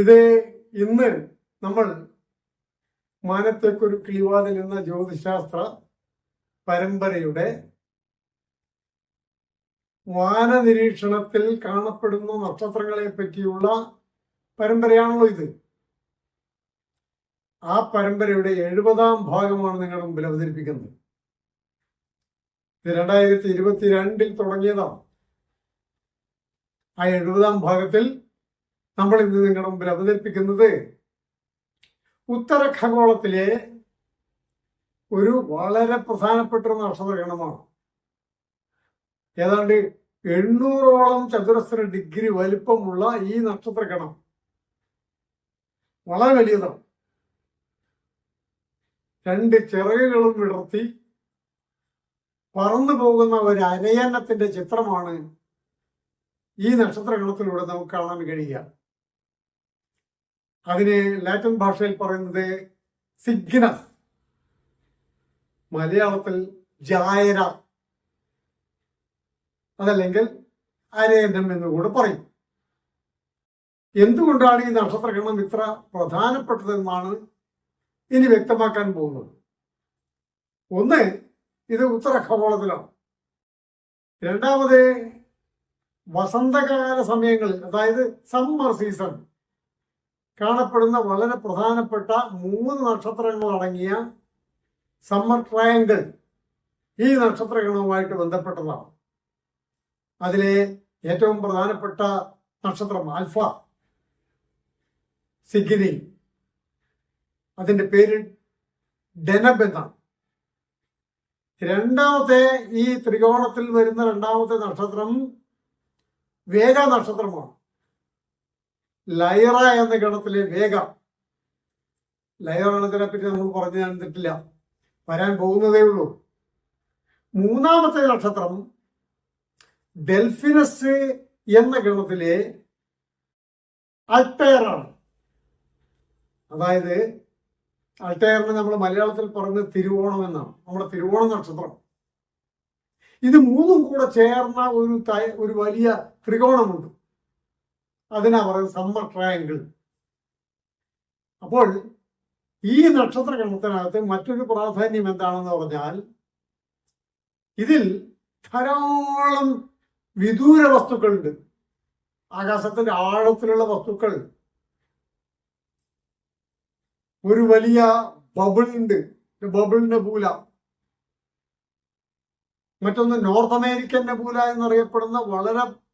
ഇത് ഇന്ന് നമ്മൾ മാനത്തേക്കൊരു കിളിവാതിൽ എന്ന ജ്യോതിശാസ്ത്ര പരമ്പരയുടെ വാനനിരീക്ഷണത്തിൽ കാണപ്പെടുന്ന നക്ഷത്രങ്ങളെ പറ്റിയുള്ള പരമ്പരയാണല്ലോ ഇത്. ആ പരമ്പരയുടെ എഴുപതാം ഭാഗമാണ് നിങ്ങളുടെ മുമ്പിൽ അവതരിപ്പിക്കുന്നത്. ഇത് രണ്ടായിരത്തി ഇരുപത്തിരണ്ടിൽ തുടങ്ങിയതാണ്. ആ എഴുപതാം ഭാഗത്തിൽ നമ്മൾ ഇന്ന് നിങ്ങളുടെ മുമ്പിൽ അവതരിപ്പിക്കുന്നത് ഉത്തര ഖഗോളത്തിലെ ഒരു വളരെ പ്രധാനപ്പെട്ട ഒരു നക്ഷത്രഗണമാണ് ഏതാണ്ട് എണ്ണൂറോളം ചതുരശ്ര ഡിഗ്രി വലിപ്പമുള്ള ഈ നക്ഷത്രഗണം വളരെ വലിയതാണ്. രണ്ട് ചിറകുകളും വിടർത്തി പറന്നു പോകുന്ന ഒരു അരയന്നത്തിന്റെ ചിത്രമാണ് ഈ നക്ഷത്രഗണത്തിലൂടെ നമുക്ക് കാണാൻ കഴിയുക. അതിന് ലാറ്റിൻ ഭാഷയിൽ പറയുന്നത് സിഗ്ന മലയാളത്തിൽ ജായര. അതല്ലെങ്കിൽ അരയന്നം എന്നുകൂടെ പറയും. എന്തുകൊണ്ടാണ് ഈ നക്ഷത്രഗണം ഇത്ര പ്രധാനപ്പെട്ടതെന്നാണ് ഇനി വ്യക്തമാക്കാൻ പോകുന്നത്. ഒന്ന് ഇത് ഉത്തര ഖഗോളത്തിലാണ് രണ്ടാമത് വസന്തകാല സമയങ്ങളിൽ അതായത് സമ്മർ സീസൺ കാണപ്പെടുന്ന വളരെ പ്രധാനപ്പെട്ട മൂന്ന് നക്ഷത്രങ്ങൾ അടങ്ങിയ സമ്മർ ട്രയാങ്കിൾ ഈ നക്ഷത്രഗണവുമായിട്ട് ബന്ധപ്പെട്ടതാണ്. അതിലെ ഏറ്റവും പ്രധാനപ്പെട്ട നക്ഷത്രം ആൽഫ സിഗിനി അതിന്റെ പേര് ഡെനബ് എന്നാണ്. രണ്ടാമത്തെ ഈ ത്രികോണത്തിൽ വരുന്ന രണ്ടാമത്തെ നക്ഷത്രം വേഗ നക്ഷത്രമാണ്. ലൈറ എന്ന ഗണത്തിലെ വേഗ ലൈറ ഗണത്തിനെ പറ്റി നമ്മൾ പറഞ്ഞു തന്നിട്ടില്ല വരാൻ പോകുന്നതേ ഉള്ളൂ. മൂന്നാമത്തെ നക്ഷത്രം ഡെൽഫിനസ് എന്ന ഗണത്തിലെ അൾട്ടയറാണ് അതായത് അൾട്ടയറിനെ നമ്മൾ മലയാളത്തിൽ പറഞ്ഞ് തിരുവോണം എന്നാണ്. നമ്മുടെ തിരുവോണം നക്ഷത്രം. ഇത് മൂന്നും കൂടെ ചേർന്ന ഒരു ഒരു വലിയ ത്രികോണമുണ്ട്. അതിനാ പറയുന്നത് സമ്മർ ട്രയാങ്കിൾ. അപ്പോൾ ഈ നക്ഷത്ര ഗണത്തിനകത്ത് മറ്റൊരു പ്രാധാന്യം എന്താണെന്ന് പറഞ്ഞാൽ ഇതിൽ ധാരാളം വിദൂര വസ്തുക്കളുണ്ട്. ആകാശത്തിന്റെ ആഴത്തിലുള്ള വസ്തുക്കൾ. ഒരു വലിയ ബബിളുണ്ട് ബബിളിന്റെ പൂല. മറ്റൊന്ന് നോർത്ത് അമേരിക്കന്റെ പൂല എന്നറിയപ്പെടുന്ന വളരെ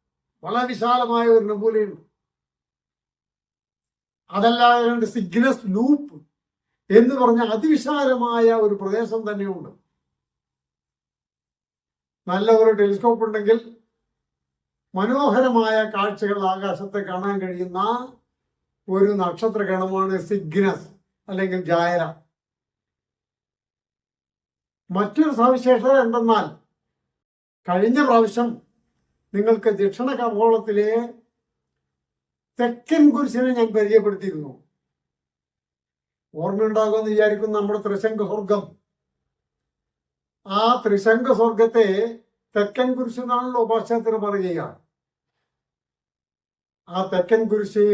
വളരെ വിശാലമായ ഒരു നെബൂലയുണ്ട് അതല്ലാതെ രണ്ട് സിഗ്നസ് ലൂപ്പ് എന്ന് പറഞ്ഞ അതിവിശാലമായ ഒരു പ്രദേശം തന്നെയുണ്ട്. നല്ല ഒരു ടെലിസ്കോപ്പ് ഉണ്ടെങ്കിൽ മനോഹരമായ കാഴ്ചകൾ ആകാശത്തെ കാണാൻ കഴിയുന്ന ഒരു നക്ഷത്രഗണമാണ് സിഗ്നസ് അല്ലെങ്കിൽ ജായര. മറ്റൊരു സവിശേഷത എന്തെന്നാൽ കഴിഞ്ഞ പ്രാവശ്യം നിങ്ങൾക്ക് ദക്ഷിണ കമ്പോളത്തിലെ തെക്കൻ കുരിശിനെ ഞാൻ പരിചയപ്പെടുത്തിയിരുന്നു. ഓർമ്മയുണ്ടാകുമെന്ന് വിചാരിക്കുന്നു നമ്മുടെ ത്രിശങ്ക സ്വർഗം ആ ത്രിശങ്ക സ്വർഗത്തെ തെക്കൻ കുരിശ് എന്നാണല്ലോ പറയുക. ആ തെക്കൻ കുരിശ്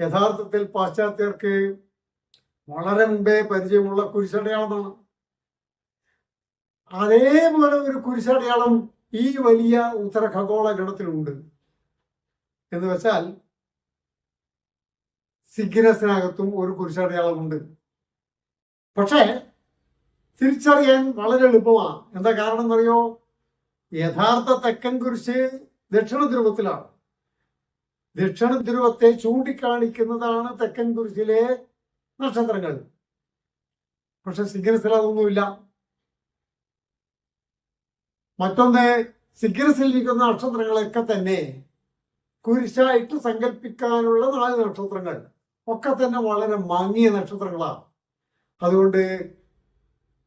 യഥാർത്ഥത്തിൽ പാശ്ചാത്യർക്ക് വളരെ മുമ്പേ പരിചയമുള്ള കുരിശടയാളമാണ്. അതേപോലെ ഒരു കുരിശടയാളം ഈ വലിയ ഉത്തര ഖഗോള ഗണത്തിലുണ്ട്. എന്ന് വെച്ചാൽ സിഗ്നസിനകത്തും ഒരു കുരിശടയാളമുണ്ട്. പക്ഷേ തിരിച്ചറിയാൻ വളരെ എളുപ്പമാണ് എന്താ കാരണം എന്നറിയോ യഥാർത്ഥ തെക്കൻ കുരിശ് ദക്ഷിണ ധ്രുവത്തിലാണ്. ദക്ഷിണ ധ്രുവത്തെ ചൂണ്ടിക്കാണിക്കുന്നതാണ് തെക്കൻ കുരിശിലെ നക്ഷത്രങ്ങൾ. പക്ഷെ സിഗ്നസിൽ അതൊന്നുമില്ല. മറ്റൊന്ന് സിഗ്നസിൽ ഇരിക്കുന്ന നക്ഷത്രങ്ങളൊക്കെ തന്നെ കുരിശായിട്ട് സങ്കല്പിക്കാനുള്ള നാല് നക്ഷത്രങ്ങൾ. ഒക്കെ തന്നെ വളരെ മങ്ങിയ നക്ഷത്രങ്ങളാണ്. അതുകൊണ്ട്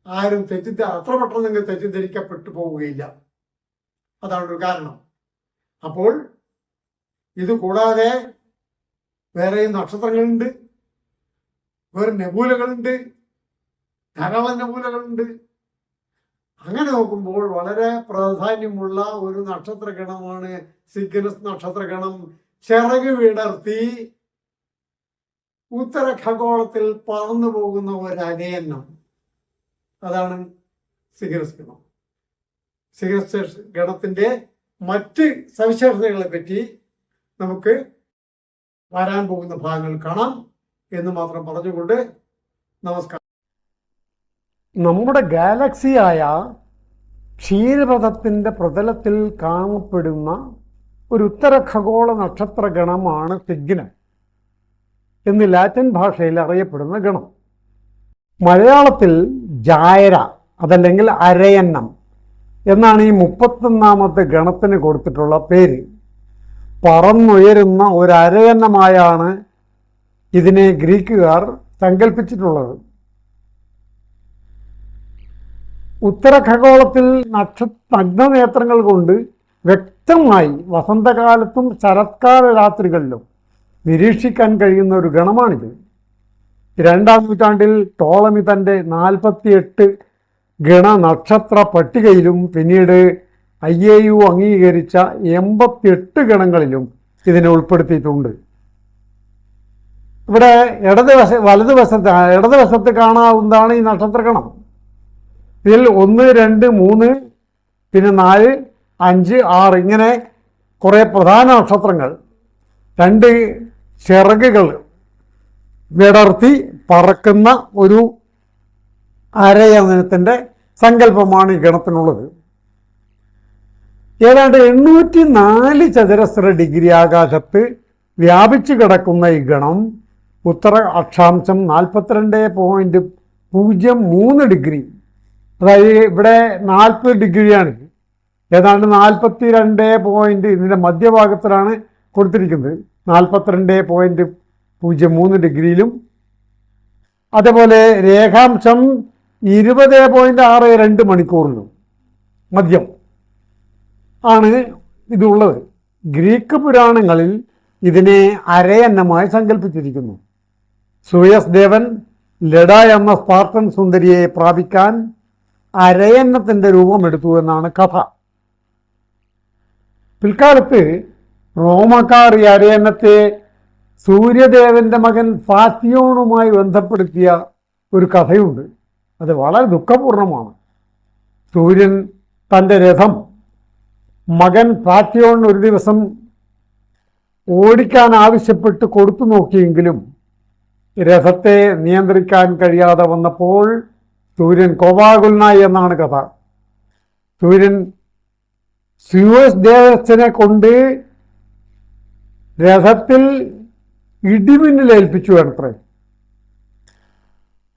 ആരും തെറ്റിദ്ധ അത്ര പെട്ടെന്ന് നിങ്ങൾ തെറ്റിദ്ധരിക്കപ്പെട്ടു പോവുകയില്ല. അതാണ് ഒരു കാരണം. അപ്പോൾ ഇത് കൂടാതെ വേറെയും നക്ഷത്രങ്ങളുണ്ട്. വേറെ നെബൂലകളുണ്ട്. ധാരാളം നെബൂലകളുണ്ട്. അങ്ങനെ നോക്കുമ്പോൾ വളരെ പ്രാധാന്യമുള്ള ഒരു നക്ഷത്ര ഗണമാണ് സിഗ്നസ് നക്ഷത്ര ഗണം ചിറക് വിടർത്തി ഉത്തര ഖഗോളത്തിൽ പറന്നു പോകുന്ന ഒരു അനയന്നം അതാണ് സിഗ്നസ് ഗണം. സിഗരസ് ഗണത്തിന്റെ മറ്റ് സവിശേഷതകളെ പറ്റി നമുക്ക് വരാൻ പോകുന്ന ഭാഗങ്ങൾ കാണാം എന്ന് മാത്രം പറഞ്ഞുകൊണ്ട് നമസ്കാരം. നമ്മുടെ ഗാലക്സിയായ ക്ഷീരപഥത്തിന്റെ പ്രതലത്തിൽ കാണപ്പെടുന്ന ഒരു ഉത്തര ഖഗോള നക്ഷത്ര ഗണമാണ് സിഗ്നം എന്ന് ലാറ്റിൻ ഭാഷയിൽ അറിയപ്പെടുന്ന ഗണം. മലയാളത്തിൽ ജായര അതല്ലെങ്കിൽ അരയന്നം എന്നാണ് ഈ മുപ്പത്തൊന്നാമത്തെ ഗണത്തിന് കൊടുത്തിട്ടുള്ള പേര്. പറന്നുയരുന്ന ഒരു അരയന്നമായാണ് ഇതിനെ ഗ്രീക്കുകാർ സങ്കല്പിച്ചിട്ടുള്ളത് ഉത്തര നക്ഷത്ര നക്ഷ നഗ്നനേത്രങ്ങൾ കൊണ്ട് വ്യക്തമായി വസന്തകാലത്തും ശരത്കാല രാത്രികളിലും നിരീക്ഷിക്കാൻ കഴിയുന്ന ഒരു ഗണമാണിത്. രണ്ടാം നൂറ്റാണ്ടിൽ ടോളമി തന്റെ നാൽപ്പത്തിയെട്ട് ഗണനക്ഷത്ര പട്ടികയിലും പിന്നീട് ഐ എ യു അംഗീകരിച്ച എൺപത്തിയെട്ട് ഗണങ്ങളിലും ഇതിനെ ഉൾപ്പെടുത്തിയിട്ടുണ്ട്. ഇവിടെ ഇടതുവശ വലതുവശത്ത് ഇടതുവശത്ത് കാണാവുന്നതാണ് ഈ നക്ഷത്രഗണം. ഇതിൽ ഒന്ന് രണ്ട് മൂന്ന് പിന്നെ നാല് അഞ്ച് ആറ് ഇങ്ങനെ കുറേ പ്രധാന നക്ഷത്രങ്ങൾ. രണ്ട് ചിറകുകൾ വിടർത്തി പറക്കുന്ന ഒരു അരയനത്തിന്റെ സങ്കല്പമാണ് ഈ ഗണത്തിനുള്ളത്. ഏതാണ്ട് എണ്ണൂറ്റി നാല് ചതുരശ്ര ഡിഗ്രി ആകാശത്ത് വ്യാപിച്ചു കിടക്കുന്ന ഈ ഗണം ഉത്തര അക്ഷാംശം നാൽപ്പത്തിരണ്ട് പോയിന്റ് പൂജ്യം മൂന്ന് ഡിഗ്രി അതായത് ഇവിടെ നാൽപ്പത് ഡിഗ്രിയാണ്. ഏതാണ്ട് നാൽപ്പത്തി രണ്ട് പോയിന്റ് ഇതിന്റെ മധ്യഭാഗത്തിലാണ് കൊടുത്തിരിക്കുന്നത്. നാൽപ്പത്തിരണ്ട് പോയിന്റ് പൂജ്യം മൂന്ന് ഡിഗ്രിയിലും. അതേപോലെ രേഖാംശം ഇരുപത് പോയിന്റ് ആറ് രണ്ട് മണിക്കൂറിലും മദ്യം ആണ് ഇതുള്ളത്. ഗ്രീക്ക് പുരാണങ്ങളിൽ ഇതിനെ അരയന്നമായി സങ്കല്പിച്ചിരിക്കുന്നു. സൂയസ് ദേവൻ ലഡ എന്ന സ്പാർട്ടൻ സുന്ദരിയെ പ്രാപിക്കാൻ അരയന്നത്തിന്റെ രൂപമെടുത്തു എന്നാണ് കഥ. പിൽക്കാലത്ത് റോമക്കാർ ഈ അരയന്നത്തെ സൂര്യദേവന്റെ മകൻ ഫാത്തിയോണുമായി ബന്ധപ്പെടുത്തിയ ഒരു കഥയുണ്ട്. അത് വളരെ ദുഃഖപൂർണമാണ്. സൂര്യൻ തന്റെ രഥം മകൻ ഫാത്തിയോൺ ഒരു ദിവസം ഓടിക്കാൻ ആവശ്യപ്പെട്ട് കൊടുത്തു നോക്കിയെങ്കിലും രഥത്തെ നിയന്ത്രിക്കാൻ കഴിയാതെ വന്നപ്പോൾ സൂര്യൻ കോപാകുലനായി എന്നാണ് കഥ. സൂര്യൻ സ്യൂസ് ദേവസ്ഥനെ കൊണ്ട് രഥത്തിൽ ഇടിമിന്നൽ ഏൽപ്പിച്ചു വേണത്രേ.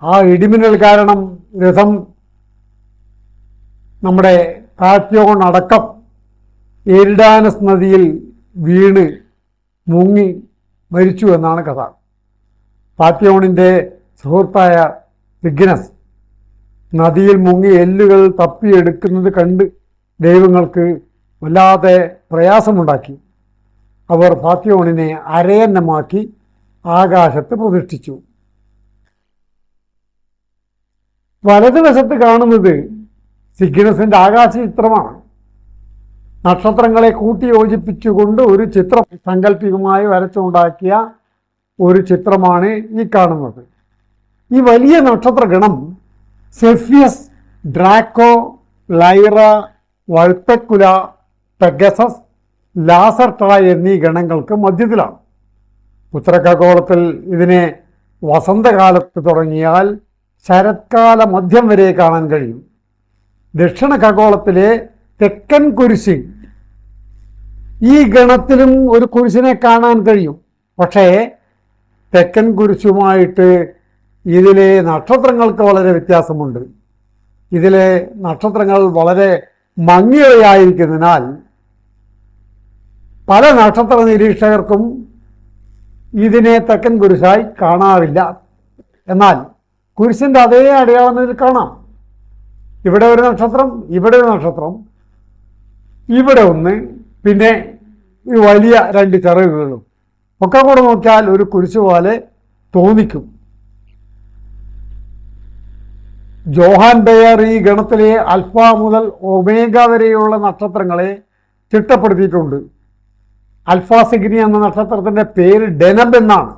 ആ ഇടിമിന്നൽ കാരണം രഥം നമ്മുടെ അടക്കം എരിഡാനസ് നദിയിൽ വീണ് മുങ്ങി മരിച്ചു എന്നാണ് കഥ. പാത്യോണിന്റെ സുഹൃത്തായ വിഗ്നസ് നദിയിൽ മുങ്ങി എല്ലുകൾ തപ്പിയെടുക്കുന്നത് കണ്ട് ദൈവങ്ങൾക്ക് വല്ലാതെ പ്രയാസമുണ്ടാക്കി. അവർ ഫാത്യോണിനെ അരയന്നമാക്കി ആകാശത്ത് പ്രതിഷ്ഠിച്ചു. വലതുവശത്ത് കാണുന്നത് സിഗ്നസിന്റെ ആകാശ ചിത്രമാണ് നക്ഷത്രങ്ങളെ കൂട്ടി യോജിപ്പിച്ചുകൊണ്ട് ഒരു ചിത്രം സാങ്കല്പികമായി വരച്ചുണ്ടാക്കിയ ഒരു ചിത്രമാണ് ഈ കാണുന്നത്. ഈ വലിയ നക്ഷത്രഗണം സെഫിയസ് ഡ്രാക്കോ ലൈറ വൾപ്പക്കുല പെഗസസ് ലാസർട്ട എന്നീ ഗണങ്ങൾക്ക് മധ്യത്തിലാണ്. ഉത്തരഖഗോളത്തിൽ ഇതിനെ വസന്തകാലത്ത് തുടങ്ങിയാൽ ശരത്കാല മധ്യം വരെ കാണാൻ കഴിയും. ദക്ഷിണ ഖഗോളത്തിലെ തെക്കൻ കുരിശി ഈ ഗണത്തിലും ഒരു കുരിശിനെ കാണാൻ കഴിയും. പക്ഷേ തെക്കൻ കുരിശുമായിട്ട് ഇതിലെ നക്ഷത്രങ്ങൾക്ക് വളരെ വ്യത്യാസമുണ്ട്. ഇതിലെ നക്ഷത്രങ്ങൾ വളരെ മങ്ങിയവയായിരിക്കുന്നതിനാൽ പല നക്ഷത്ര നിരീക്ഷകർക്കും ഇതിനെ തെക്കൻ കുരിശായി കാണാറില്ല. എന്നാൽ കുരിശിന്റെ അതേ അടയാളം ഇതിൽ കാണാം. ഇവിടെ ഒരു നക്ഷത്രം ഇവിടെ ഒരു നക്ഷത്രം ഇവിടെ ഒന്ന് പിന്നെ വലിയ രണ്ട് ചിറകുകളും ഒക്കെ കൂടെ നോക്കിയാൽ ഒരു കുരിശ് പോലെ തോന്നിക്കും. ജോഹാൻ ബെയർ ഈ ഗണത്തിലെ അൽഫ മുതൽ ഒമേഗ വരെയുള്ള നക്ഷത്രങ്ങളെ ചിട്ടപ്പെടുത്തിയിട്ടുണ്ട്. അൽഫ സിഗ്നി എന്ന നക്ഷത്രത്തിന്റെ പേര് ഡെനബ് എന്നാണ്.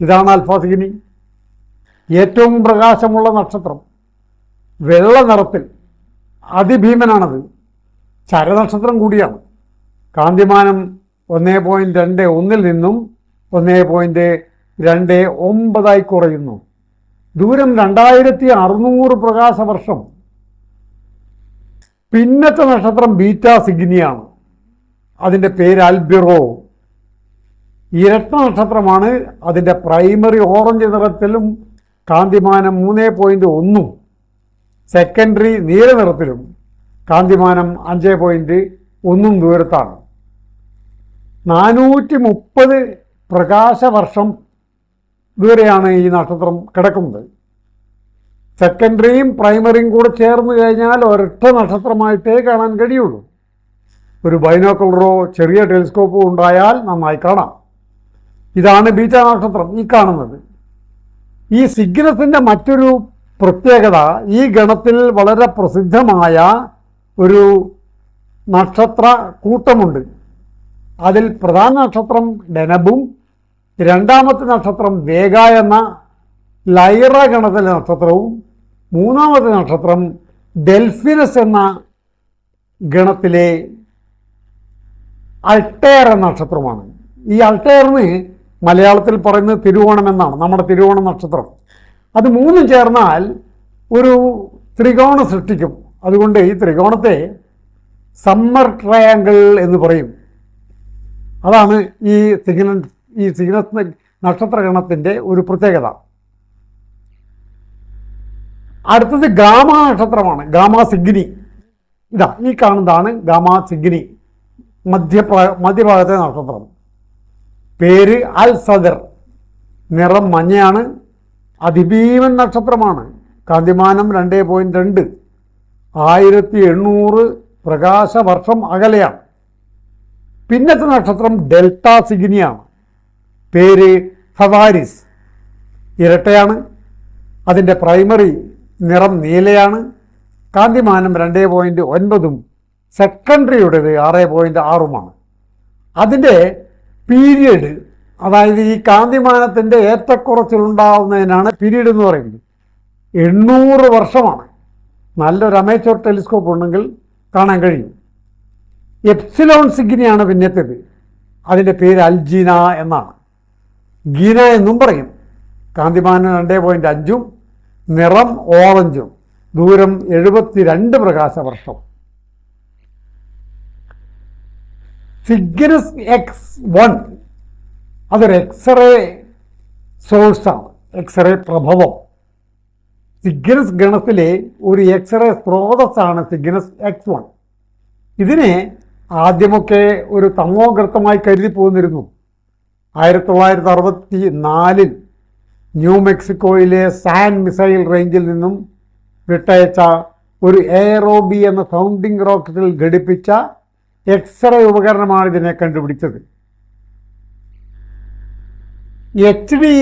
ഇതാണ് അൽഫ സിഗ്നി. ഏറ്റവും പ്രകാശമുള്ള നക്ഷത്രം. വെള്ള നിറത്തിൽ അതിഭീമനാണത്. ചരനക്ഷത്രം കൂടിയാണ്. കാന്തിമാനം ഒന്നേ പോയിന്റ് രണ്ട് ഒന്നിൽ നിന്നും ഒന്നേ പോയിന്റ് രണ്ട് ഒമ്പതായി കുറയുന്നു. ദൂരം രണ്ടായിരത്തി അറുന്നൂറ് പ്രകാശ വർഷം പിന്നത്തെ നക്ഷത്രം ബീറ്റ സിഗ്നിയാണ്. അതിന്റെ പേര് അൽബിറോ ഇരട്ട നക്ഷത്രമാണ് അതിന്റെ പ്രൈമറി ഓറഞ്ച് നിറത്തിലും കാന്തിമാനം മൂന്ന് പോയിന്റ് ഒന്നും. സെക്കൻഡറി നീല നിറത്തിലും കാന്തിമാനം അഞ്ച് പോയിന്റ് ഒന്നും ദൂരത്താണ്. നാനൂറ്റി മുപ്പത് പ്രകാശവർഷം ദൂരെയാണ് ഈ നക്ഷത്രം കിടക്കുന്നത്. സെക്കൻഡറിയും പ്രൈമറിയും കൂടെ ചേർന്ന് കഴിഞ്ഞാൽ ഒരൊറ്റ നക്ഷത്രമായിട്ടേ കാണാൻ കഴിയുള്ളൂ. ഒരു ബൈനോക്കുലറോ ചെറിയ ടെലിസ്കോപ്പോ ഉണ്ടായാൽ നന്നായി കാണാം. ഇതാണ് ബീച്ച നക്ഷത്രം ഈ കാണുന്നത്. ഈ സിഗ്നസിന്റെ മറ്റൊരു പ്രത്യേകത ഈ ഗണത്തിൽ വളരെ പ്രസിദ്ധമായ ഒരു നക്ഷത്ര കൂട്ടമുണ്ട്. അതിൽ പ്രധാന നക്ഷത്രം ഡെനബും രണ്ടാമത്തെ നക്ഷത്രം വേഗ എന്ന ലൈറ ഗണത്തിലെ നക്ഷത്രവും മൂന്നാമത്തെ നക്ഷത്രം ഡെൽഫിനസ് എന്ന ഗണത്തിലെ അൾട്ടയർ എന്ന നക്ഷത്രമാണ്. ഈ അൾട്ടയറിന് മലയാളത്തിൽ പറയുന്നത് തിരുവോണം എന്നാണ് നമ്മുടെ തിരുവോണം നക്ഷത്രം. അത് മൂന്നും ചേർന്നാൽ ഒരു ത്രികോണം സൃഷ്ടിക്കും. അതുകൊണ്ട് ഈ ത്രികോണത്തെ സമ്മർ ട്രയാങ്കിൾ എന്ന് പറയും. അതാണ് ഈ സിഗ്ന ഈ സീനസ് നക്ഷത്രഗണത്തിന്റെ ഒരു പ്രത്യേകത. അടുത്തത് ഗാമ നക്ഷത്രമാണ്. Gamma Cygni. ഇതാ ഈ കാണുന്നതാണ് ഗാമ സിഗ്നി. മധ്യപ്രാ മധ്യഭാഗത്തെ നക്ഷത്രം. പേര് അൽ സദർ. നിറം മഞ്ഞയാണ്. അതിഭീമൻ നക്ഷത്രമാണ്. കാന്തിമാനം രണ്ട് പോയിന്റ് രണ്ട്. ആയിരത്തി എണ്ണൂറ് പ്രകാശവർഷം അകലെയാണ്. പിന്നത്തെ നക്ഷത്രം ഡെൽറ്റ സിഗ്നിയാണ്. പേര് ഫവാരിസ്. ഇരട്ടയാണ്. അതിന്റെ പ്രൈമറി നിറം നീലയാണ്. കാന്തിമാനം രണ്ട് പോയിന്റ് ഒൻപതും സെക്കൻഡറിയുടേത് ആറ് പോയിന്റ് ആറുമാണ്. അതിന്റെ പീരിയഡ് അതായത് ഈ കാന്തിമാനത്തിന്റെ ഏറ്റക്കുറച്ചിലുണ്ടാവുന്നതിനാണ് പീരീഡ് എന്ന് പറയുന്നത്. എണ്ണൂറ് വർഷമാണ്. നല്ലൊരു അമേച്ചോർ ടെലിസ്കോപ്പ് ഉണ്ടെങ്കിൽ കാണാൻ കഴിയും. എപ്സിലോൺ സിഗ്നിയാണ് പിന്നത്തേത്. അതിന്റെ പേര് അൽജീന എന്നാണ്. ഗീന എന്നും പറയും. കാന്തിമാനം രണ്ട് പോയിന്റ് അഞ്ചും നിറം ഓറഞ്ചും. ദൂരം എഴുപത്തി രണ്ട് പ്രകാശവർഷം. സിഗ്നസ് എക്സ് വൺ അതൊരു എക്സ്റേ സോഴ്സാണ് എക്സ്റേ പ്രഭവം. സിഗ്നസ് ഗണത്തിലെ ഒരു എക്സ്റേ സ്രോതസ്സാണ് സിഗ്നസ് എക്സ് വൺ ഇതിനെ ആദ്യമൊക്കെ ഒരു തമോഗർത്തമായി കരുതി പോന്നിരുന്നു ആയിരത്തി തൊള്ളായിരത്തി അറുപത്തി നാലിൽ ന്യൂ മെക്സിക്കോയിലെ സാൻ മിസൈൽ റേഞ്ചിൽ നിന്നും വിട്ടയച്ച ഒരു എയറോബി എന്ന സൗണ്ടിംഗ് റോക്കറ്റിൽ ഘടിപ്പിച്ച എക്സ്റേ ഉപകരണമാണ് ഇതിനെ കണ്ടുപിടിച്ചത്. H D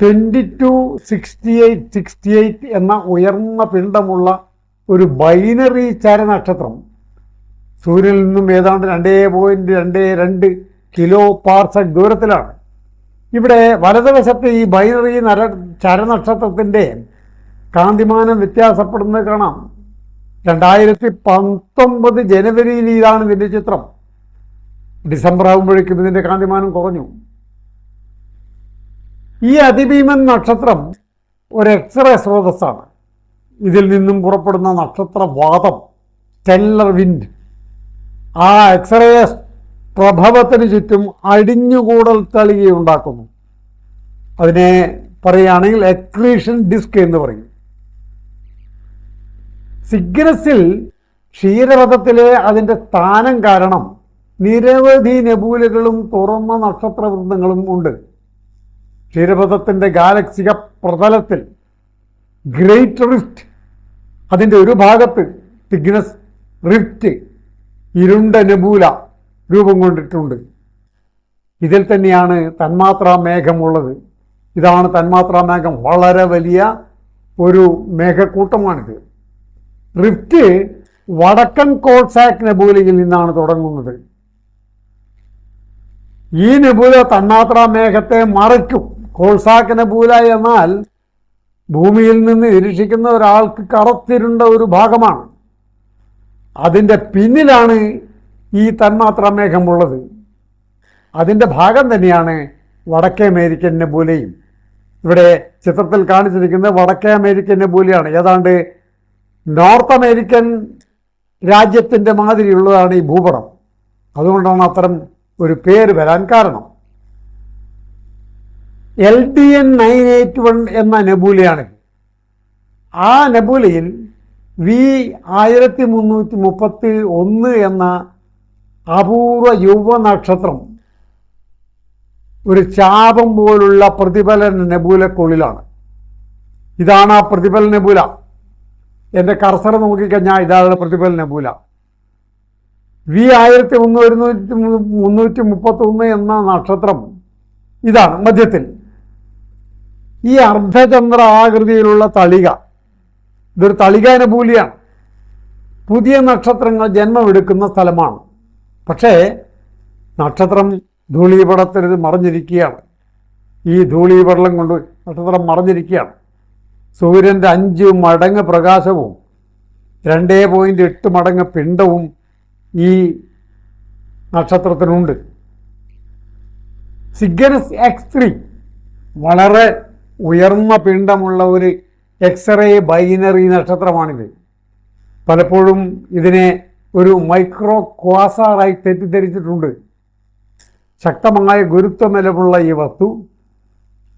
twenty two sixty eight sixty eight എന്ന ഉയർന്ന പിണ്ഡമുള്ള ഒരു ബൈനറി ചരനക്ഷത്രം. സൂര്യനിൽ നിന്നും ഏതാണ്ട് രണ്ടേ പോയിന്റ് രണ്ടേ രണ്ട് കിലോ പാർസക് ദൂരത്തിലാണ്. ഇവിടെ വലതുവശത്ത് ഈ ബൈനറി നര ചരനക്ഷത്രത്തിന്റെ കാന്തിമാനം വ്യത്യാസപ്പെടുന്നത് കാണാം. രണ്ടായിരത്തി പത്തൊമ്പത് ജനുവരിയിൽ ഇതാണ് ഇതിന്റെ ചിത്രം. ഡിസംബർ ആകുമ്പോഴേക്കും ഇതിന്റെ കാന്തിമാനം കുറഞ്ഞു. ഈ അതിഭീമൻ നക്ഷത്രം ഒരു എക്സ്റേ സ്രോതസ്സാണ്. ഇതിൽ നിന്നും പുറപ്പെടുന്ന നക്ഷത്രവാദം സ്റ്റെല്ലർ വിൻഡ്. ആ എക്സ്റേ പ്രഭവത്തിന് ചുറ്റും അടിഞ്ഞുകൂടൽ തളികയുണ്ടാക്കുന്നു അതിനെ പറയുകയാണെങ്കിൽ എക്രീഷൻ ഡിസ്ക് എന്ന് പറയും. സിഗ്നസിൽ ക്ഷീരപഥത്തിലെ അതിന്റെ സ്ഥാനം കാരണം നിരവധി നെബൂലകളും തുറന്ന നക്ഷത്രവൃന്ദങ്ങളും ഉണ്ട്. ക്ഷീരപഥത്തിന്റെ ഗാലക്സിക പ്രതലത്തിൽ ഗ്രേറ്റ് റിഫ്റ്റ് അതിന്റെ ഒരു ഭാഗത്ത് സിഗ്നസ് റിഫ്റ്റ് ഇരുണ്ട നെബൂല രൂപം കൊണ്ടിട്ടുണ്ട്. ഇതിൽ തന്നെയാണ് തന്മാത്രാ മേഘമുള്ളത് ഇതാണ് തന്മാത്രാ മേഘം. വളരെ വലിയ ഒരു മേഘക്കൂട്ടമാണിത്. റിഫ്റ്റ് വടക്കൻ കോൾസാക്ക് നെബൂലയിൽ നിന്നാണ് തുടങ്ങുന്നത്. ഈ നെബൂല തന്മാത്രാ മേഘത്തെ മറയ്ക്കും കോൾസാക്ക് നെബൂല എന്നാൽ ഭൂമിയിൽ നിന്ന് നിരീക്ഷിക്കുന്ന ഒരാൾക്ക് കറത്തിരുണ്ട ഒരു ഭാഗമാണ്. അതിന്റെ പിന്നിലാണ് ഈ തന്മാത്ര മേഘമുള്ളത്. അതിന്റെ ഭാഗം തന്നെയാണ് വടക്കേ അമേരിക്കൻ നെബൂലയും. ഇവിടെ ചിത്രത്തിൽ കാണിച്ചിരിക്കുന്നത് വടക്കേ അമേരിക്കൻ നെബൂലയാണ്. ഏതാണ്ട് നോർത്ത് അമേരിക്കൻ രാജ്യത്തിന്റെ മാതിരിയുള്ളതാണ് ഈ ഭൂപടം. അതുകൊണ്ടാണ് അത്തരം ഒരു പേര് വരാൻ കാരണം. L D N nine eight one എന്ന നെബൂലയാണ്. ആ നെബൂലയിൽ വി ആയിരത്തി മുന്നൂറ്റി മുപ്പത്തി ഒന്ന് എന്ന അപൂർവ യുവ നക്ഷത്രം. ഒരു ചാപം പോലുള്ള പ്രതിഫലന നെബൂലക്കുള്ളിലാണ്. ഇതാണ് ആ പ്രതിഫല നെബൂല. എന്റെ കർസർ നോക്കിക്കഴിഞ്ഞാൽ ഇതാണ് പ്രതിഫല നെബൂല. വി ആയിരത്തി മുന്നൂറ്റി മുന്നൂറ്റി മുപ്പത്തൊന്ന് എന്ന നക്ഷത്രം ഇതാണ് മധ്യത്തിൽ. ഈ അർദ്ധചന്ദ്ര ആകൃതിയിലുള്ള തളിക ഇതൊരു തളികാനുകൂലിയാണ് പുതിയ നക്ഷത്രങ്ങൾ ജന്മമെടുക്കുന്ന സ്ഥലമാണ്. പക്ഷേ നക്ഷത്രം ധൂളീപടത്തിൽ മറഞ്ഞിരിക്കുകയാണ്. ഈ ധൂളീപടലം കൊണ്ട് നക്ഷത്രം മറഞ്ഞിരിക്കുകയാണ്. സൂര്യന്റെ അഞ്ച് മടങ്ങ് പ്രകാശവും രണ്ടേ പോയിന്റ് എട്ട് മടങ്ങ് പിണ്ടവും ഈ നക്ഷത്രത്തിനുണ്ട്. സിഗ്നസ് എക്സ് ത്രീ വളരെ ഉയർന്ന പിണ്ടമുള്ള ഒരു എക്സ്റേ ബൈനറി നക്ഷത്രമാണിത്. പലപ്പോഴും ഇതിനെ ഒരു മൈക്രോ ക്വാസാറായി തെറ്റിദ്ധരിച്ചിട്ടുണ്ട്. ശക്തമായ ഗുരുത്വനിലമുള്ള ഈ വസ്തു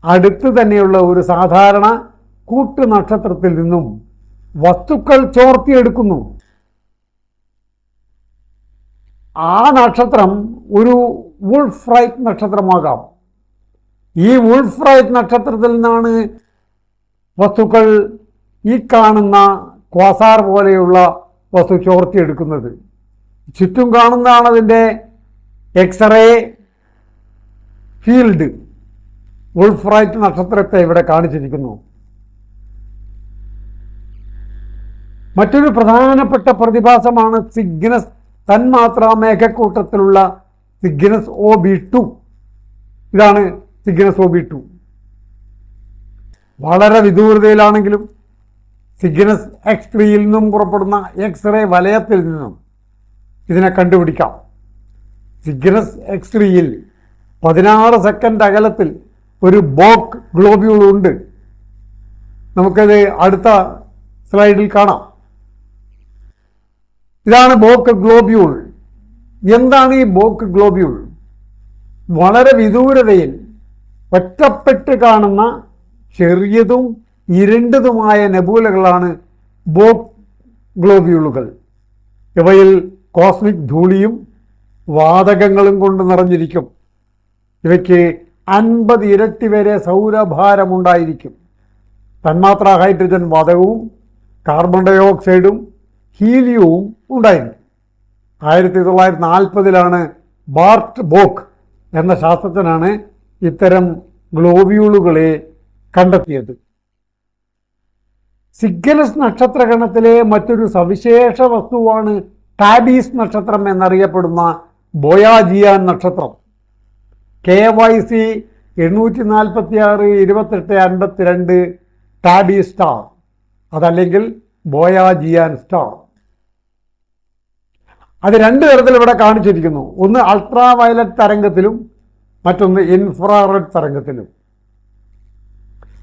അടുത്ത് തന്നെയുള്ള ഒരു സാധാരണ കൂട്ടു നക്ഷത്രത്തിൽ നിന്നും വസ്തുക്കൾ ചോർത്തിയെടുക്കുന്നു. ആ നക്ഷത്രം ഒരു വുൾഫ് റൈറ്റ് നക്ഷത്രമാകാം. ഈ വുൾഫ് റൈറ്റ് നക്ഷത്രത്തിൽ നിന്നാണ് വസ്തുക്കൾ ഈ കാണുന്ന ക്വാസാർ പോലെയുള്ള വസ്തു ചോർത്തിയെടുക്കുന്നത് ചുറ്റും കാണുന്നതാണ് അതിന്റെ എക്സ്റേ ഫീൽഡ് ഉൾഫ്രൈറ്റ് നക്ഷത്രത്തെ ഇവിടെ കാണിച്ചിരിക്കുന്നു. മറ്റൊരു പ്രധാനപ്പെട്ട പ്രതിഭാസമാണ് സിഗ്നസ് തന്മാത്ര മേഘക്കൂട്ടത്തിലുള്ള സിഗ്നസ് ഒ ബി ടു ഇതാണ് സിഗ്നസ് ഒ ബി ടു വളരെ വിദൂരതയിലാണെങ്കിലും സിഗ്നസ് എക്സ് ത്രീയിൽ നിന്നും പുറപ്പെടുന്ന എക്സ് റേ വലയത്തിൽ നിന്നും ഇതിനെ കണ്ടുപിടിക്കാം. സിഗ്നസ് എക്സ് ത്രീയിൽ പതിനാറ് സെക്കൻഡ് അകലത്തിൽ ഒരു ബോക്ക് ഗ്ലോബ്യൂൾ ഉണ്ട്. നമുക്കത് അടുത്ത സ്ലൈഡിൽ കാണാം. ഇതാണ് ബോക്ക് ഗ്ലോബ്യൂൾ എന്താണ് ഈ ബോക്ക് ഗ്ലോബ്യൂൾ വളരെ വിദൂരതയിൽ ഒറ്റപ്പെട്ട് കാണുന്ന ചെറിയതും ഇരുണ്ടതുമായ നെബൂലകളാണ് ബോക് ഗ്ലോബ്യൂളുകൾ. ഇവയിൽ കോസ്മിക് ധൂളിയും വാതകങ്ങളും കൊണ്ട് നിറഞ്ഞിരിക്കും. ഇവയ്ക്ക് അൻപത് ഇരട്ടി വരെ സൗരഭാരമുണ്ടായിരിക്കും. തന്മാത്ര ഹൈഡ്രജൻ വാതകവും കാർബൺ ഡൈ ഓക്സൈഡും ഹീലിയവും ഉണ്ടായിരുന്നു. ആയിരത്തി തൊള്ളായിരത്തി നാൽപ്പതിലാണ് ബാർട്ട് ബോക്ക് എന്ന ശാസ്ത്രജ്ഞനാണ് ഇത്തരം ഗ്ലോബ്യൂളുകളെ കണ്ടെത്തിയത്. സിഗ്നസ് നക്ഷത്രഗണത്തിലെ മറ്റൊരു സവിശേഷ വസ്തുവാണ് ടാബീസ് നക്ഷത്രം എന്നറിയപ്പെടുന്ന ബോയാജിയാൻ നക്ഷത്രം. കെ വൈ സി എണ്ണൂറ്റി നാൽപ്പത്തി ആറ് ഇരുപത്തെട്ട് അൻപത്തിരണ്ട് ടാബി സ്റ്റാർ. അതല്ലെങ്കിൽ ബോയാജിയാൻ സ്റ്റാർ. അത് രണ്ട് തരത്തിൽ ഇവിടെ കാണിച്ചിരിക്കുന്നു. ഒന്ന് അൾട്രാ വയലറ്റ് തരംഗത്തിലും മറ്റൊന്ന് ഇൻഫ്രാറെഡ് തരംഗത്തിലും.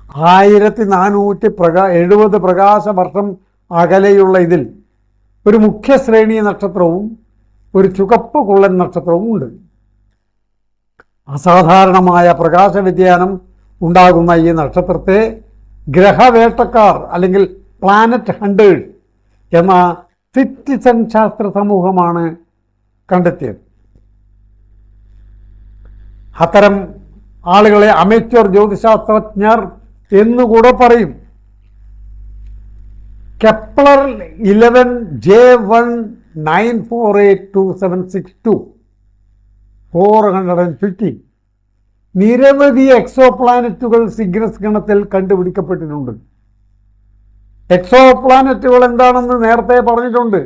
ആയിരത്തി നാനൂറ്റി പ്രകാ എഴുപത് പ്രകാശ വർഷം അകലെയുള്ള ഇതിൽ ഒരു മുഖ്യ ശ്രേണി നക്ഷത്രവും ഒരു ചുകപ്പ് കുള്ളൻ നക്ഷത്രവും ഉണ്ട്. അസാധാരണമായ പ്രകാശ വ്യതിയാനം ഉണ്ടാകുന്ന ഈ നക്ഷത്രത്തെ ഗ്രഹവേട്ടക്കാർ അല്ലെങ്കിൽ പ്ലാനറ്റ് ഹണ്ടേഴ്സ് എന്ന സിറ്റിസൺ ശാസ്ത്ര സമൂഹമാണ് കണ്ടെത്തിയത്. അത്തരം ആളുകളെ അമേച്വർ ജ്യോതിശാസ്ത്രജ്ഞർ എന്നുകൂടെ പറയും. Kepler eleven J one nine four eight two seven six two four hundred and fifty നിരവധി എക്സോ പ്ലാനറ്റുകൾ സിഗ്നസ് ഗണത്തിൽ കണ്ടുപിടിക്കപ്പെട്ടിട്ടുണ്ട്. എക്സോ പ്ലാനറ്റുകൾ എന്താണെന്ന് നേരത്തെ പറഞ്ഞിട്ടുണ്ട്.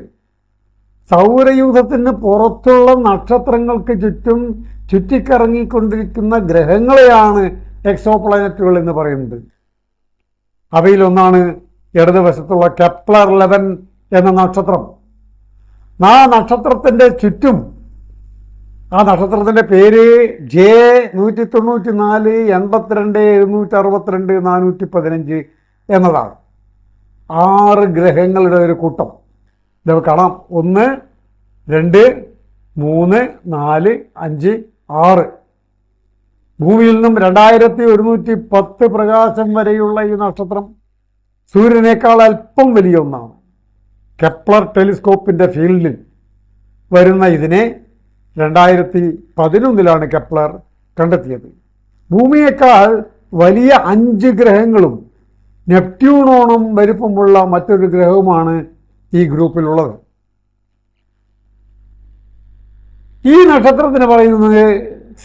സൗരയൂഥത്തിന് പുറത്തുള്ള നക്ഷത്രങ്ങൾക്ക് ചുറ്റും ചുറ്റിക്കറങ്ങിക്കൊണ്ടിരിക്കുന്ന ഗ്രഹങ്ങളെയാണ് എക്സോ പ്ലാനറ്റുകൾ എന്ന് പറയുന്നത്. അവയിലൊന്നാണ് ഇടതുവശത്തുള്ള കെപ്ലർ ലെവൻ എന്ന നക്ഷത്രം. ആ നക്ഷത്രത്തിന്റെ ചുറ്റും ആ നക്ഷത്രത്തിന്റെ പേര് ജെ നൂറ്റി തൊണ്ണൂറ്റി നാല് എൺപത്തിരണ്ട് എഴുന്നൂറ്റി അറുപത്തിരണ്ട് നാനൂറ്റി പതിനഞ്ച് എന്നതാണ്. ആറ് ഗ്രഹങ്ങളുടെ ഒരു കൂട്ടം. ഇതൊക്കെ കാണാം. ഒന്ന് രണ്ട് മൂന്ന് നാല് അഞ്ച് ആറ്. ഭൂമിയിൽ നിന്നും രണ്ടായിരത്തി ഒരുന്നൂറ്റി പത്ത് പ്രകാശം വരെയുള്ള ഈ നക്ഷത്രം സൂര്യനേക്കാൾ അല്പം വലിയ ഒന്നാണ്. കെപ്ലർ ടെലിസ്കോപ്പിന്റെ ഫീൽഡിൽ വരുന്ന ഇതിനെ രണ്ടായിരത്തി പതിനൊന്നിലാണ് കെപ്ലർ കണ്ടെത്തിയത്. ഭൂമിയേക്കാൾ വലിയ അഞ്ച് ഗ്രഹങ്ങളും നെപ്റ്റ്യൂണോണം വലിപ്പമുള്ള മറ്റൊരു ഗ്രഹവുമാണ് ഈ ഗ്രൂപ്പിലുള്ളത്. ഈ നക്ഷത്രത്തിന് പറയുന്നത്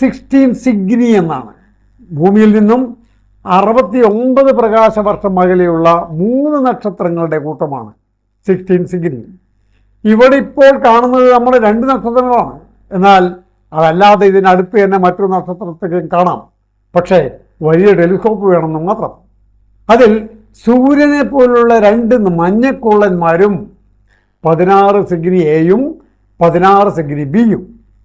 സിക്സ്റ്റീൻ സിഗ്നി എന്നാണ്. ഭൂമിയിൽ നിന്നും അറുപത്തി ഒമ്പത് പ്രകാശവർഷം അകലെയുള്ള മൂന്ന് നക്ഷത്രങ്ങളുടെ കൂട്ടമാണ് സിക്സ്റ്റീൻ സിഗ്നി. ഇവിടെ ഇപ്പോൾ കാണുന്നത് നമ്മൾ രണ്ട് നക്ഷത്രങ്ങളാണ്. എന്നാൽ അതല്ലാതെ ഇതിനടുത്ത് തന്നെ മറ്റൊരു നക്ഷത്രത്തേക്കും കാണാം. പക്ഷേ വലിയ ടെലിസ്കോപ്പ് വേണമെന്ന് മാത്രം. അതിൽ സൂര്യനെ പോലുള്ള രണ്ട് മഞ്ഞക്കുള്ളന്മാരും പതിനാറ് സിഗ്നി എയും പതിനാറ് സിഗ്നി ബിയും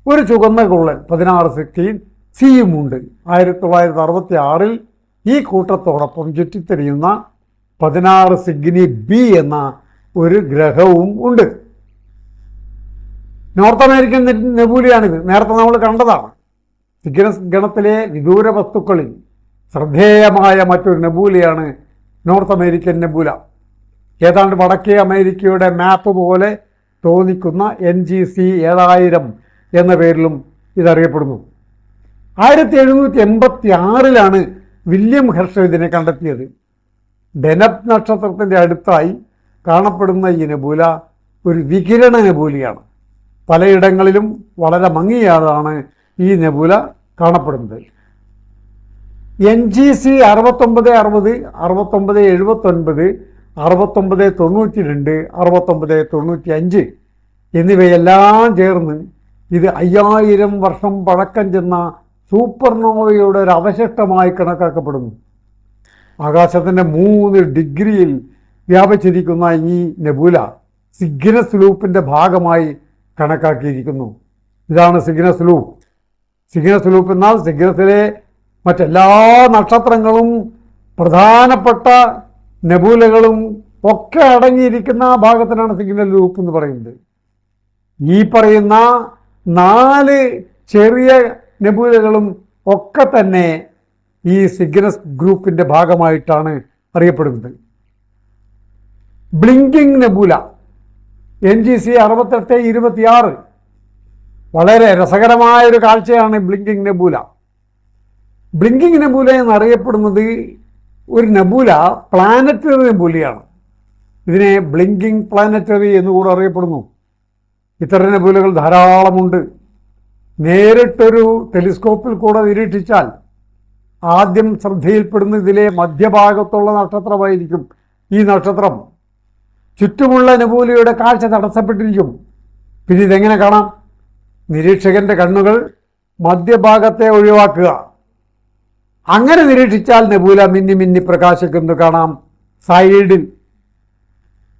ഒരു ചുവന്ന കുള്ളൻ പതിനാറ് സിക്സ്റ്റീൻ സിയും ഉണ്ട്. ആയിരത്തി തൊള്ളായിരത്തി അറുപത്തി ആറിൽ ഈ കൂട്ടത്തോടൊപ്പം ചുറ്റിത്തിരിയുന്ന പതിനാറ് സിഗ്നി ബി എന്ന ഒരു ഗ്രഹവും ഉണ്ട്. നോർത്ത് അമേരിക്കൻ നെബൂലിയാണിത്. നേരത്തെ നമ്മൾ കണ്ടതാണ്. സിഗ്നസ് ഗണത്തിലെ വിദൂര വസ്തുക്കളിൽ ശ്രദ്ധേയമായ മറ്റൊരു നെബൂലിയാണ് നോർത്ത് അമേരിക്കൻ നെബൂല. ഏതാണ്ട് വടക്കേ അമേരിക്കയുടെ മാപ്പ് പോലെ തോന്നിക്കുന്ന എൻ ജി സി ഏഴായിരം എന്ന പേരിലും ഇതറിയപ്പെടുന്നു. ആയിരത്തി എഴുന്നൂറ്റി എൺപത്തി ആറിലാണ് വില്യം ഹെർഷൽ ഇതിനെ കണ്ടെത്തിയത്. ഡെനപ് നക്ഷത്രത്തിന്റെ അടുത്തായി കാണപ്പെടുന്ന ഈ നെബൂല ഒരു വികിരണ നെബൂലിയാണ്. പലയിടങ്ങളിലും വളരെ മങ്ങിയാതാണ് ഈ നെബൂല കാണപ്പെടുന്നത്. എൻ ജി സി അറുപത്തൊമ്പത് അറുപത് അറുപത്തൊമ്പത് എഴുപത്തൊൻപത് അറുപത്തൊമ്പത് തൊണ്ണൂറ്റി രണ്ട് അറുപത്തൊമ്പത് തൊണ്ണൂറ്റി അഞ്ച് എന്നിവയെല്ലാം ചേർന്ന് ഇത് അയ്യായിരം വർഷം പഴക്കം ചെന്ന സൂപ്പർനോവയുടെ ഒരു അവശിഷ്ടമായി കണക്കാക്കപ്പെടുന്നു. ആകാശത്തിന്റെ മൂന്ന് ഡിഗ്രിയിൽ വ്യാപിച്ചിരിക്കുന്ന ഈ നെബുല സിഗ്നസ് ലൂപ്പിന്റെ ഭാഗമായി കണക്കാക്കിയിരിക്കുന്നു. ഇതാണ് സിഗ്നസ് ലൂപ്പ്. സിഗ്നസ് ലൂപ്പ് എന്നാൽ സിഗ്നസിലെ മറ്റെല്ലാ നക്ഷത്രങ്ങളും പ്രധാനപ്പെട്ട നെബൂലകളും ഒക്കെ അടങ്ങിയിരിക്കുന്ന ഭാഗത്തിനാണ് സിഗ്നൽ ലൂപ്പ് എന്ന് പറയുന്നത്. ഈ പറയുന്ന നാല് ചെറിയ നെബുലകളും ഒക്കെ തന്നെ ഈ സിഗ്നസ് ഗ്രൂപ്പിന്റെ ഭാഗമായിട്ടാണ് അറിയപ്പെടുന്നത്. Blinking nebula N G C അറുപത്തെട്ട് ഇരുപത്തിയാറ്. വളരെ രസകരമായ ഒരു കാഴ്ചയാണ് ബ്ലിങ്കിങ് നെബൂല. ബ്ലിങ്കിങ് നെബൂല എന്നറിയപ്പെടുന്നത് ഒരു നെബൂല പ്ലാനറ്ററി നെബൂലയാണ്. ഇതിനെ ബ്ലിങ്കിങ് പ്ലാനറ്ററി എന്നുകൂടെ അറിയപ്പെടുന്നു. ഇത്തരം നെബുലകൾ ധാരാളമുണ്ട്. നേരിട്ടൊരു ടെലിസ്കോപ്പിൽ കൂടെ നിരീക്ഷിച്ചാൽ ആദ്യം ശ്രദ്ധയിൽപ്പെടുന്ന ഇതിലെ മധ്യഭാഗത്തുള്ള നക്ഷത്രമായിരിക്കും ഈ നക്ഷത്രം. ചുറ്റുമുള്ള നെബൂലയുടെ കാഴ്ച തടസ്സപ്പെട്ടിരിക്കും. പിന്നെ ഇതെങ്ങനെ കാണാം? നിരീക്ഷകന്റെ കണ്ണുകൾ മധ്യഭാഗത്തെ ഒഴിവാക്കുക. അങ്ങനെ നിരീക്ഷിച്ചാൽ നെബൂല മിന്നി മിന്നി പ്രകാശിക്കുന്നു കാണാം. സൈഡിൽ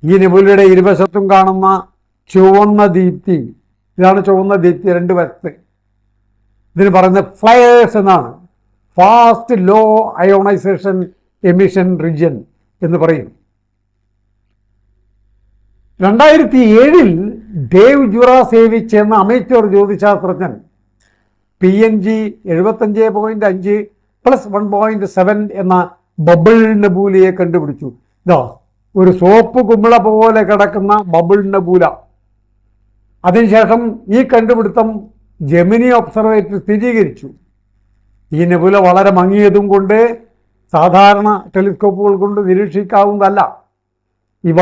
ഈ നെബൂലയുടെ ഇരുവശത്തും കാണുന്ന ചുവന്ന ദീപ്തി. ഇതാണ് ചുവന്ന ദീപ്തി രണ്ട് വശത്ത് ഇതിന് പറയുന്നത് ഫ്ലയേഴ്സ് എന്നാണ്. Fast low ionization emission region എന്ന് പറയും. രണ്ടായിരത്തി ഏഴിൽ ഡേവ് ജുറാസേവിച്ച് എന്ന അമേച്വർ ജ്യോതിശാസ്ത്രജ്ഞൻ പി എൻ ജി എഴുപത്തഞ്ച് പോയിന്റ് അഞ്ച് പ്ലസ് വൺ പോയിന്റ് സെവൻ എന്ന ബബിൾ നബൂലയെ കണ്ടുപിടിച്ചു. ഇതാ ഒരു സോപ്പ് കുമ്പിള പോലെ കിടക്കുന്ന ബബിൾ നബൂല അതിനുശേഷം ഈ കണ്ടുപിടുത്തം ജെമിനി ഒബ്സർവേറ്ററി സ്ഥിരീകരിച്ചു. ഈ നെബുല വളരെ മങ്ങിയതും കൊണ്ട് സാധാരണ ടെലിസ്കോപ്പുകൾ കൊണ്ട് നിരീക്ഷിക്കാവുന്നതല്ല. ഇവ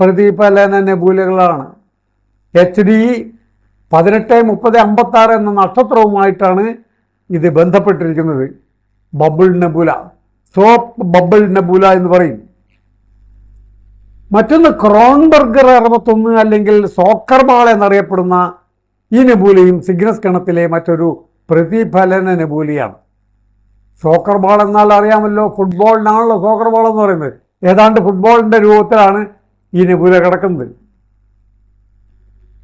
പ്രതിഫലന നെബൂലകളാണ്. എച്ച് ഡി പതിനെട്ട് മുപ്പത് അമ്പത്താറ് എന്ന നക്ഷത്രവുമായിട്ടാണ് ഇത് ബന്ധപ്പെട്ടിരിക്കുന്നത്. Bubble nebula soap bubble nebula എന്ന് പറയും. മറ്റൊന്ന് ക്രോൺബർഗർ അറുപത്തൊന്ന് അല്ലെങ്കിൽ സോക്കർ ബാൾ എന്നറിയപ്പെടുന്ന ഈ നെബൂലയും സിഗ്നസ് ഗണത്തിലെ മറ്റൊരു പ്രതിഫലന നെബൂലിയാണ്. സോക്കർ ബാൾ എന്നാൽ അറിയാമല്ലോ ഫുട്ബോളിനാണല്ലോ സോക്കർ ബോൾ എന്ന് പറയുന്നത്. ഏതാണ്ട് ഫുട്ബോളിന്റെ രൂപത്തിലാണ് ഈ നെബൂല കിടക്കുന്നത്.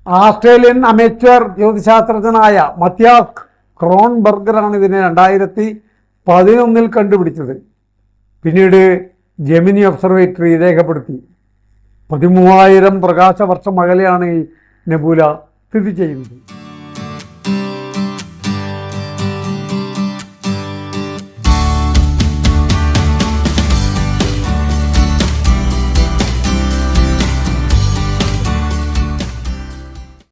ആസ്ട്രേലിയൻ അമേച്വർ ജ്യോതിശാസ്ത്രജ്ഞനായ മത്യാസ് ക്രോൺബർഗറാണ് ഇതിനെ രണ്ടായിരത്തി പതിനൊന്നിൽ കണ്ടുപിടിച്ചത്. പിന്നീട് ജെമിനി ഒബ്സർവേറ്ററി രേഖപ്പെടുത്തി. പതിമൂവായിരം പ്രകാശവർഷം അകലെയാണ് ഈ നെബൂല സ്ഥിതി ചെയ്യുന്നത്.